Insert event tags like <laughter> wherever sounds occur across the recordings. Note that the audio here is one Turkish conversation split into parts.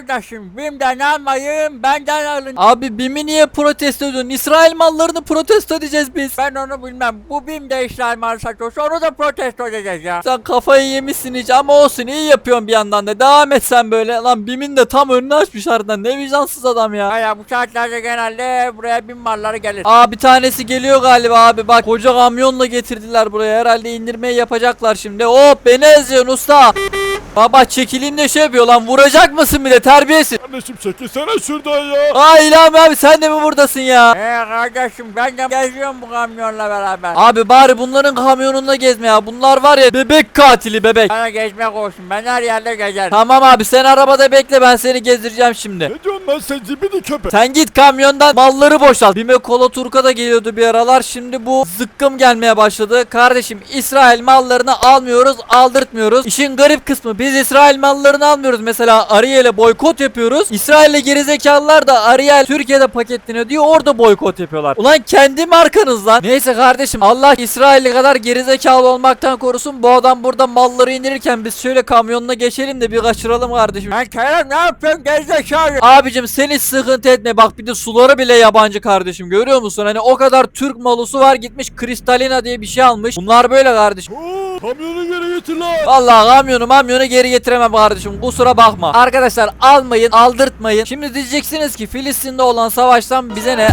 kardeşim BİM'den almayın benden alın. Abi BİM'i niye protesto ediyorsun? İsrail mallarını protesto edeceğiz biz. Ben onu bilmem. Bu BİM de İsrail malı satıyorsa onu da protesto edeceğiz ya. Sen kafayı yemişsin hiç ama olsun iyi yapıyorsun bir yandan da. Devam et sen böyle. Lan BİM'in de tam önünü açmış harbiden. Ne vicdansız adam ya. Aya bu saatlerde genelde buraya BİM malları gelir. Aa bir tanesi geliyor galiba abi bak koca kamyonla getirdiler buraya herhalde indirmeyi yapacaklar şimdi hop beni eziyorsun usta Baba çekileyim de şey yapıyor lan vuracak mısın bir de terbiyesiz Kardeşim çekilsene şuradan ya. Aa İlhami abi sen de mi buradasın ya Ee kardeşim ben de geziyorum bu kamyonla beraber. Abi bari bunların kamyonunda gezme ya bunlar var ya bebek katili bebek Bana gezmek olsun. Ben her yerde gezerim. Tamam abi sen arabada bekle ben seni gezdireceğim şimdi Ne diyorsun lan sen cibini köpek? Sen git kamyondan malları boşalt. Bime Kola Turka da geliyordu bir aralar. Şimdi bu zıkkım gelmeye başladı. Kardeşim İsrail mallarını almıyoruz, aldırtmıyoruz. İşin garip kısmı biz İsrail mallarını almıyoruz. Mesela Ariel'e boykot yapıyoruz. İsrail'le gerizekalılar da Ariel Türkiye'de paketleniyor diyor orada boykot yapıyorlar. Ulan kendi markanızdan. Neyse kardeşim Allah İsrail'li kadar gerizekalı olmaktan korusun. Bu adam burada malları indirirken biz şöyle kamyonuna geçelim de bir kaçıralım kardeşim. Ben Kerem ne yapıyorsun gerizekalı? Abicim sen hiç sıkıntı etme bak bir de suları bile yabancı kardeşim görüyor musun? Hani o kadar Türk malusu var gitmiş Kristalina diye bir şey almış. Bunlar böyle kardeşim. Oo, kamyonu geri getir lan. Vallahi kamyonu mamyonu geri getiremem kardeşim kusura bakma. Arkadaşlar almayın aldırtmayın. Şimdi diyeceksiniz ki Filistin'de olan savaştan bize ne?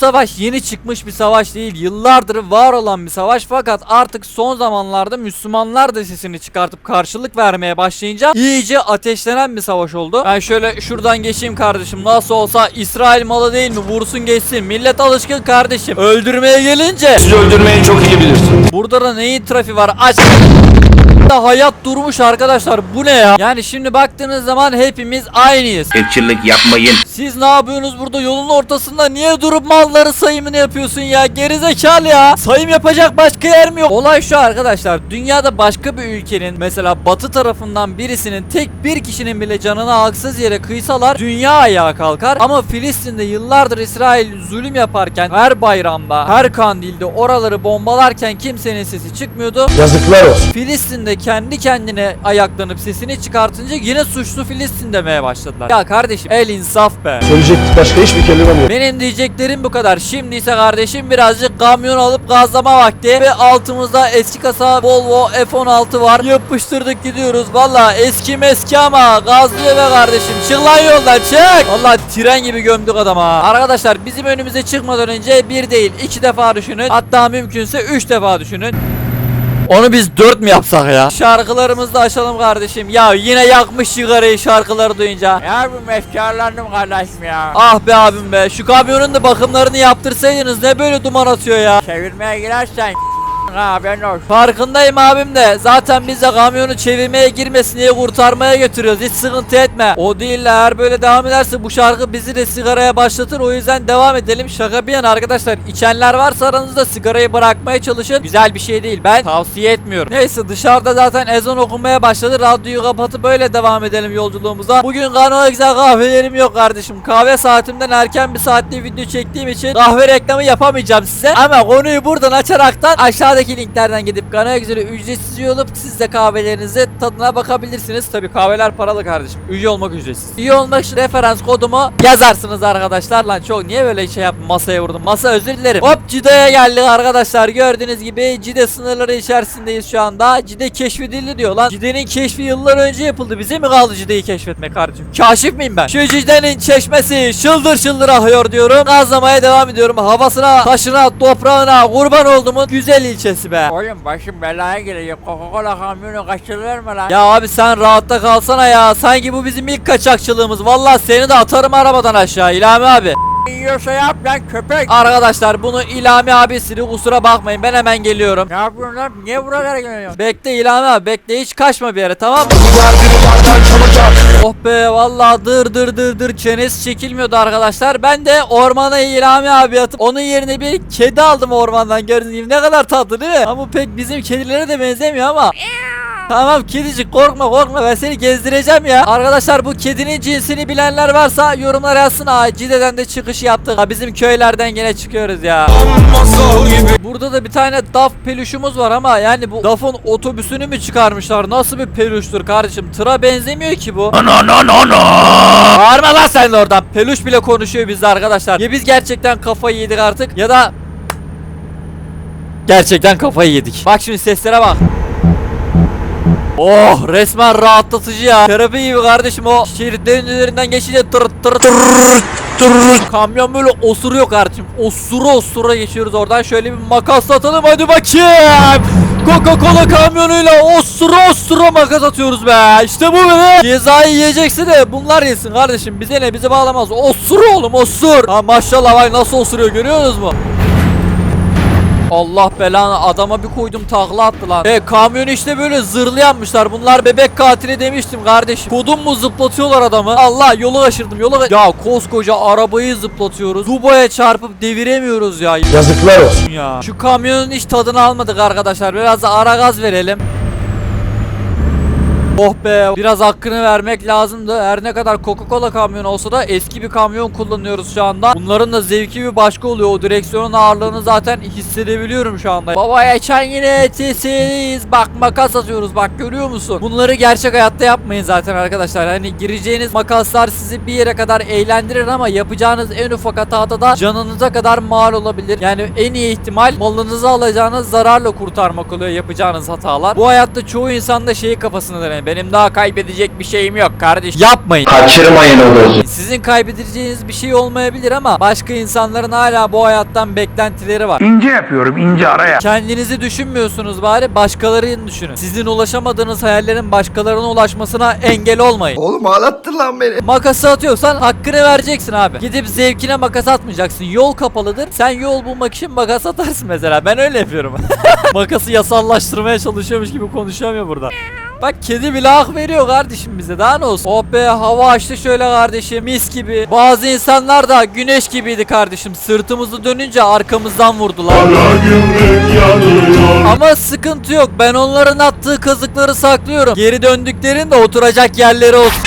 Savaş yeni çıkmış bir savaş değil. Yıllardır var olan bir savaş fakat artık son zamanlarda Müslümanlar da sesini çıkartıp karşılık vermeye başlayınca iyice ateşlenen bir savaş oldu. Ben şöyle şuradan geçeyim kardeşim. Nasıl olsa İsrail malı değil mi? Vursun geçsin. Millet alışkın kardeşim. Öldürmeye gelince Sizi öldürmeyi çok iyi bilirsin. Burada da neyin trafiği var? Aç. Da hayat durmuş arkadaşlar. Bu ne ya? Yani şimdi baktığınız zaman hepimiz aynıyız. Irkçılık yapmayın. Siz ne yapıyorsunuz burada yolun ortasında? Niye durup malları sayımını yapıyorsun ya? Gerizekalı ya. Sayım yapacak başka yer mi yok? Olay şu arkadaşlar. Dünyada başka bir ülkenin mesela batı tarafından birisinin tek bir kişinin bile canına haksız yere kıysalar dünya ayağa kalkar. Ama Filistin'de yıllardır İsrail zulüm yaparken her bayramda, her kandilde oraları bombalarken kimsenin sesi çıkmıyordu. Yazıklar olsun. Filistin'de kendi kendine ayaklanıp sesini çıkartınca yine suçlu Filistin demeye başladılar. Ya kardeşim el insaf be. Söyleyecek başka hiçbir kelimem yok. Benim diyeceklerim bu kadar. Şimdi ise kardeşim birazcık kamyon alıp gazlama vakti. Ve altımızda eski kasa Volvo F16 var. Yapıştırdık gidiyoruz. Valla eski meski ama gazlıyor be kardeşim. Çık lan yoldan çık. Valla tren gibi gömdük adama. Arkadaşlar bizim önümüze çıkmadan önce bir değil iki defa düşünün. Hatta mümkünse üç defa düşünün. Onu biz dört mü yapsak ya? Şarkılarımızı da açalım kardeşim. Ya yine yakmış sigarayı şarkıları duyunca. Ya bu efkarlandım kardeşim ya. Ah be abim be. Şu kamyonun da bakımlarını yaptırsaydınız ne böyle duman atıyor ya. Çevirmeye girersen haberin olsun. Farkındayım abim de. Zaten biz de kamyonu çevirmeye girmesin diye kurtarmaya götürüyoruz. Hiç sıkıntı etme. O değil de eğer böyle devam ederse bu şarkı bizi de sigaraya başlatır. O yüzden devam edelim. Şaka bir yana arkadaşlar. İçenler varsa aranızda sigarayı bırakmaya çalışın. Güzel bir şey değil. Ben tavsiye etmiyorum. Neyse dışarıda zaten ezan okunmaya başladı. Radyoyu kapatıp böyle devam edelim yolculuğumuza. Bugün kanala güzel kahvelerim yok kardeşim. Kahve saatimden erken bir saatte video çektiğim için kahve reklamı yapamayacağım size. Ama konuyu buradan açaraktan aşağıdaki linklerden gidip kanala güzel ücretsiz üye olup siz de kahvelerinize tadına bakabilirsiniz. Tabi kahveler paralı kardeşim. Üye olmak ücretsiz. Üye olmak için referans kodumu yazarsınız arkadaşlar. Lan çok niye böyle şey yaptım masaya vurdum. Masa özür dilerim. Hop Cide'ye geldik arkadaşlar. Gördüğünüz gibi Cide sınırları içerisindeyiz şu anda. Cide keşfedildi diyor lan. Cide'nin keşfi yıllar önce yapıldı. Bize mi kaldı Cide'yi keşfetmek kardeşim? Kaşif miyim ben? Şu Cide'nin çeşmesi şıldır şıldır akıyor diyorum. Gazlamaya devam ediyorum. Havasına, taşına, toprağına kurban olduğumun güzel ilçesi be. Oğlum başım belaya girecek. Coca-Cola kamyonu kaçırılır mı lan? Ya abi sen rahatta kalsana ya. Sanki bu bizim ilk kaçakçılığımız. Vallahi seni de atarım arabadan aşağı İlhami abi. Yiyorsa yap lan köpek. Arkadaşlar bunu İlhami abisini kusura bakmayın. Ben hemen geliyorum. Ne yapıyorsun lan? Niye buralara geliyorsun? Bekle İlhami abi bekle hiç kaçma bir yere tamam mı? Oh be vallahi dır dır dır dır çenesi çekilmiyordu arkadaşlar. Ben de ormana İlhami abi atıp onun yerine bir kedi aldım ormandan gördüğünüz gibi. Ne kadar tatlı değil mi? Ama bu pek bizim kedilere de benzemiyor ama. Tamam kedicik korkma korkma ben seni gezdireceğim ya. Arkadaşlar bu kedinin cinsini bilenler varsa yorumlar yazsın. Aa Cide'den de çıkıyor. Çıkış yaptık. Ha, bizim köylerden gene çıkıyoruz ya. Burada da bir tane DAF peluşumuz var ama yani bu DAF'ın otobüsünü mü çıkarmışlar? Nasıl bir peluştur kardeşim? Tıra benzemiyor ki bu. Bağırma lan sen oradan. Peluş bile konuşuyor bizde arkadaşlar. Ya biz gerçekten kafayı yedik artık ya da gerçekten kafayı yedik. Bak şimdi seslere bak. Oh resmen rahatlatıcı ya. Terapi gibi kardeşim o şeritlerin üzerinden geçince tır tır tır tır Kamyon böyle osuruyor kardeşim. Osura osura geçiyoruz oradan. Şöyle bir makas atalım hadi bakayım. Coca-Cola kamyonuyla osura osura makas atıyoruz be. İşte bu be. Cezayı yiyeceksin de bunlar yesin kardeşim. Bize ne bizi bağlamaz. Osur oğlum osur. Ha maşallah bak nasıl osuruyor görüyorsunuz mu? Allah belanı adama bir koydum takla attı lan. E kamyonu işte böyle zırhlı yapmışlar. Bunlar bebek katili demiştim kardeşim. Kodum mu zıplatıyorlar adamı? Allah yolu aşırdım yolu Ya koskoca arabayı zıplatıyoruz. Dubaya çarpıp deviremiyoruz ya. Yazıklar olsun. ya. Şu kamyonun hiç tadını almadık arkadaşlar. Biraz da ara gaz verelim. Oh be biraz hakkını vermek lazımdı. Her ne kadar Coca-Cola kamyonu olsa da eski bir kamyon kullanıyoruz şu anda. Bunların da zevki bir başka oluyor. O direksiyonun ağırlığını zaten hissedebiliyorum şu anda. Baba geçen yine TS'deyiz. Bak makas atıyoruz bak görüyor musun? Bunları gerçek hayatta yapmayın zaten arkadaşlar. Hani gireceğiniz makaslar sizi bir yere kadar eğlendirir ama yapacağınız en ufak hatada da canınıza kadar mal olabilir. Yani en iyi ihtimal malınızı alacağınız zararla kurtarmak oluyor yapacağınız hatalar. Bu hayatta çoğu insan da şeyi kafasında yani benim daha kaybedecek bir şeyim yok kardeş. Yapmayın. Kaçırmayın o dozu. Sizin kaybedeceğiniz bir şey olmayabilir ama başka insanların hala bu hayattan beklentileri var. İnce yapıyorum ince araya. Kendinizi düşünmüyorsunuz bari başkalarını düşünün. Sizin ulaşamadığınız hayallerin başkalarına ulaşmasına engel olmayın. Oğlum ağlattın lan beni. Makası atıyorsan hakkını vereceksin abi. Gidip zevkine makas atmayacaksın. Yol kapalıdır. Sen yol bulmak için makas atarsın mesela. Ben öyle yapıyorum. <laughs> Makası yasallaştırmaya çalışıyormuş gibi konuşuyorum ya burada. Bak kedi bile hak veriyor kardeşim bize daha ne olsun. Oh be hava açtı şöyle kardeşim mis gibi. Bazı insanlar da güneş gibiydi kardeşim. Sırtımızı dönünce arkamızdan vurdular. Ama sıkıntı yok. Ben onların attığı kazıkları saklıyorum. Geri döndüklerinde oturacak yerleri olsun.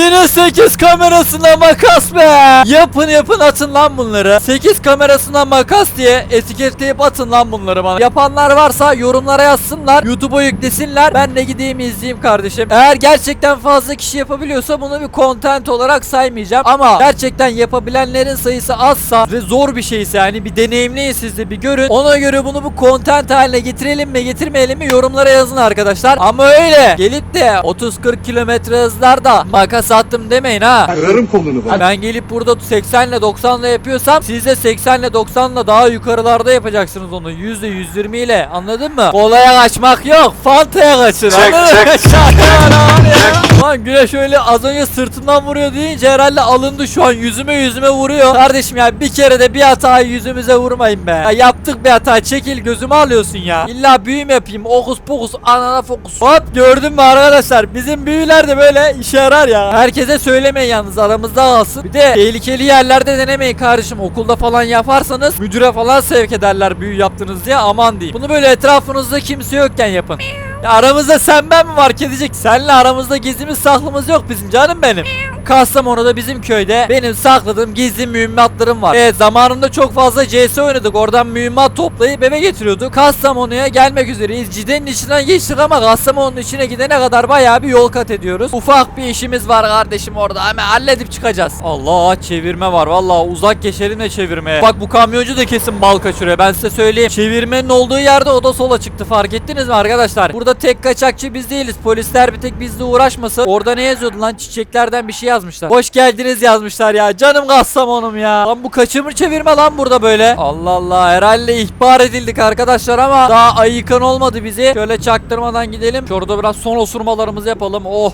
Yine 8 kamerasına makas be. Yapın yapın atın lan bunları. 8 kamerasına makas diye etiketleyip atın lan bunları bana. Yapanlar varsa yorumlara yazsınlar. YouTube'a yüklesinler. Ben de gideyim izleyeyim kardeşim. Eğer gerçekten fazla kişi yapabiliyorsa bunu bir content olarak saymayacağım. Ama gerçekten yapabilenlerin sayısı azsa ve zor bir şeyse yani bir deneyimleyin siz de bir görün. Ona göre bunu bu content haline getirelim mi getirmeyelim mi yorumlara yazın arkadaşlar. Ama öyle gelip de 30-40 kilometre hızlarda makas attım demeyin ha. Kırarım kolunu bak. Ben gelip burada 80 ile 90 ile yapıyorsam siz de 80 ile 90 ile daha yukarılarda yapacaksınız onu. 100 ile 120 ile anladın mı? Kolaya kaçmak yok. Fanta'ya kaçın. anladın mı? <laughs> Lan güneş öyle az önce sırtından vuruyor deyince herhalde alındı şu an yüzüme yüzüme vuruyor. Kardeşim ya bir kere de bir hatayı yüzümüze vurmayın be. Ya yaptık bir hata çekil gözümü alıyorsun ya. İlla büyüm yapayım okus pokus anana fokus. Hop gördün mü arkadaşlar bizim büyüler de böyle işe yarar ya. Herkese söylemeyin yalnız aramızda kalsın. Bir de tehlikeli yerlerde denemeyin kardeşim. Okulda falan yaparsanız müdüre falan sevk ederler büyü yaptınız diye aman diyeyim. Bunu böyle etrafınızda kimse yokken yapın. Ya aramızda sen ben mi var kedicik? Senle aramızda gizlimiz saklımız yok bizim canım benim. Kastamonu'da bizim köyde benim sakladığım gizli mühimmatlarım var. Evet zamanında çok fazla CS oynadık. Oradan mühimmat toplayıp eve getiriyorduk. Kastamonu'ya gelmek üzereyiz. Cidenin içinden geçtik ama Kastamonu'nun içine gidene kadar bayağı bir yol kat ediyoruz. Ufak bir işimiz var kardeşim orada. Hemen halledip çıkacağız. Allah çevirme var. Vallahi uzak geçelim de çevirmeye. Bak bu kamyoncu da kesin bal kaçırıyor. Ben size söyleyeyim. Çevirmenin olduğu yerde o da sola çıktı. Fark ettiniz mi arkadaşlar? Burada tek kaçakçı biz değiliz. Polisler bir tek bizle uğraşmasın. Orada ne yazıyordu lan? Çiçeklerden bir şey yazmışlar. Hoş geldiniz yazmışlar ya. Canım Kastamonum ya. Lan bu kaçırma çevirme lan burada böyle. Allah Allah. Herhalde ihbar edildik arkadaşlar ama daha ayıkan olmadı bizi. Şöyle çaktırmadan gidelim. Şurada biraz son osurmalarımızı yapalım. Oh.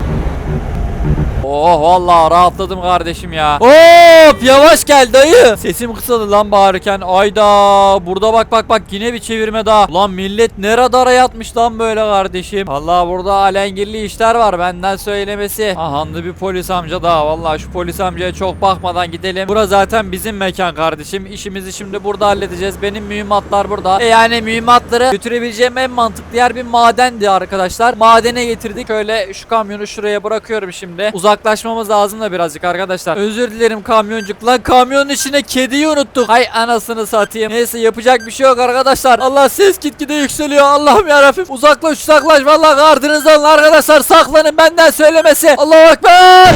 Oh vallahi rahatladım kardeşim ya. Hop yavaş gel dayı. Sesim kısadı lan bağırırken. Ayda burada bak bak bak yine bir çevirme daha. Lan millet ne radara yatmış lan böyle kardeşim. Vallahi burada alengirli işler var benden söylemesi. Ahandı bir polis amca daha. Vallahi şu polis amcaya çok bakmadan gidelim. Bura zaten bizim mekan kardeşim. İşimizi şimdi burada halledeceğiz. Benim mühimmatlar burada. E yani mühimmatları götürebileceğim en mantıklı yer bir madendi arkadaşlar. Madene getirdik. Şöyle şu kamyonu şuraya bırakıyorum şimdi. Uzaklaşmamız lazım da birazcık arkadaşlar. Özür dilerim kamyoncuk. Lan kamyonun içine kediyi unuttuk. Hay anasını satayım. Neyse yapacak bir şey yok arkadaşlar. Allah ses gitgide yükseliyor. Allah'ım yarabbim. Uzaklaş uzaklaş. Vallahi gardınızı alın arkadaşlar. Saklanın benden söylemesi. Allahu Ekber.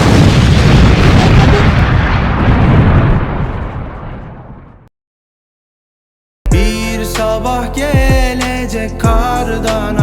Bir sabah gelecek kardan